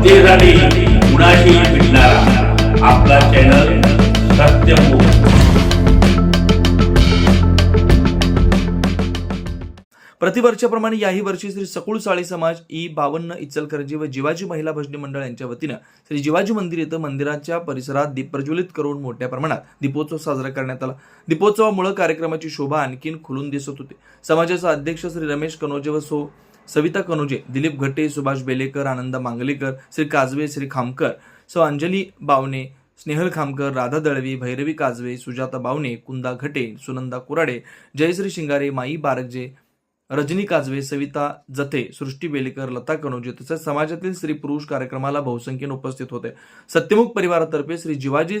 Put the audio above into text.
जनतेसाठी कुणाशी भेटणारा आपला चॅनल सत्यमुख प्रतिवर्षाप्रमाणे याही वर्षी श्री सकुळ साळी समाज ई बावन्न इचलकरंजी व जिवाजी महिला भजनी मंडळ यांच्या वतीनं श्री जिवाजी मंदिर येथे मंदिराच्या परिसरात दीप प्रज्वलित करून मोठ्या प्रमाणात दीपोत्सव साजरा करण्यात आला. दीपोत्सवामुळे कार्यक्रमाची शोभा आणखीन खुलून दिसत होते. समाजाचे अध्यक्ष श्री रमेश कनोजे व सो सविता कनोजे दिलीप घट्टे सुभाष बेलेकर आनंद मांगलेकर श्री काजवे श्री खामकर सो अंजली बावणे स्नेहल खामकर राधा दळवी भैरवी काजवे सुजाता बावणे कुंदा घटे सुनंदा कुराडे जयश्री शिंगारे माई बारगजे रजनी काजवे सविता जथे सृष्टी बेलेकर लता कनोजी तसेच समाजातील स्त्री पुरुष कार्यक्रमाला बहुसंख्येने उपस्थित होते. सत्यमुख परिवारातर्फे श्री जिवाजी